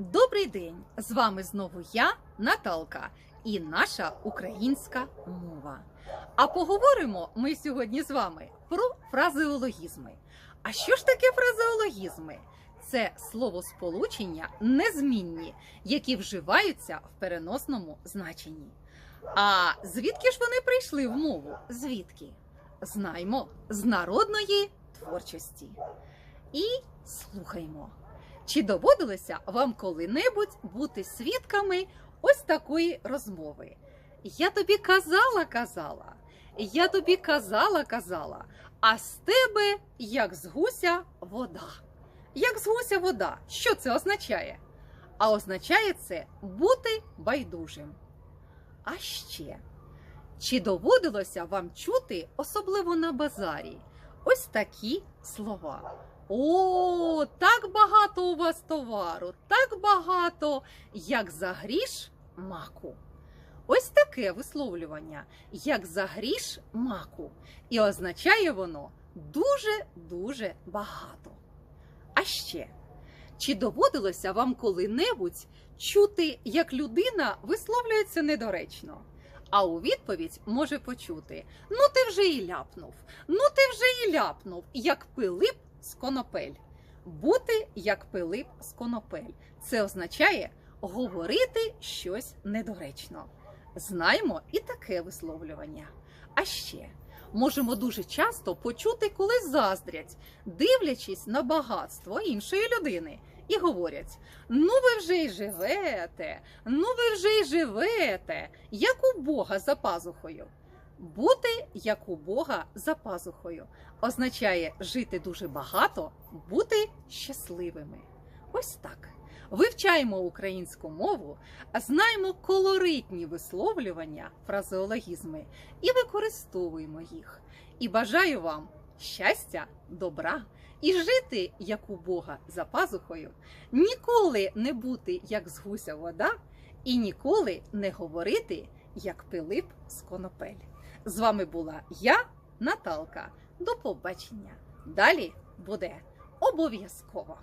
Добрий день! З вами знову я, Наталка, і наша українська мова. А поговоримо ми сьогодні з вами про фразеологізми. А що ж таке фразеологізми? Це словосполучення незмінні, які вживаються в переносному значенні. А звідки ж вони прийшли в мову? Звідки? Знаймо з народної творчості. І слухаймо. Чи доводилося вам коли-небудь бути свідками ось такої розмови? Я тобі казала, казала, я тобі казала, казала, а з тебе як з гуся вода. Як з гуся вода, що це означає? А означає це бути байдужим. А ще, чи доводилося вам чути, особливо на базарі, ось такі слова? О, так багато у вас товару, так багато, як за гріш маку. Ось таке висловлювання, як за гріш маку. І означає воно дуже-дуже багато. А ще, чи доводилося вам коли-небудь чути, як людина висловлюється недоречно? А у відповідь може почути: Ну, ти вже і ляпнув, ну ти вже і ляпнув, як Пилип з конопель. Бути як Пилип з конопель. Це означає говорити щось недоречно. Знаємо і таке висловлювання. А ще можемо дуже часто почути, коли заздрять, дивлячись на багатство іншої людини, і говорять: ну ви вже й живете, ну ви вже й живете, як у Бога за пазухою. Бути як у Бога за пазухою означає жити дуже багато, бути щасливими. Ось так. Вивчаємо українську мову, знаємо колоритні висловлювання, фразеологізми і використовуємо їх. І бажаю вам щастя, добра і жити як у Бога за пазухою, ніколи не бути як з гуся вода, і ніколи не говорити як Пилип з конопель. З вами була я, Наталка. До побачення. Далі буде обов'язково.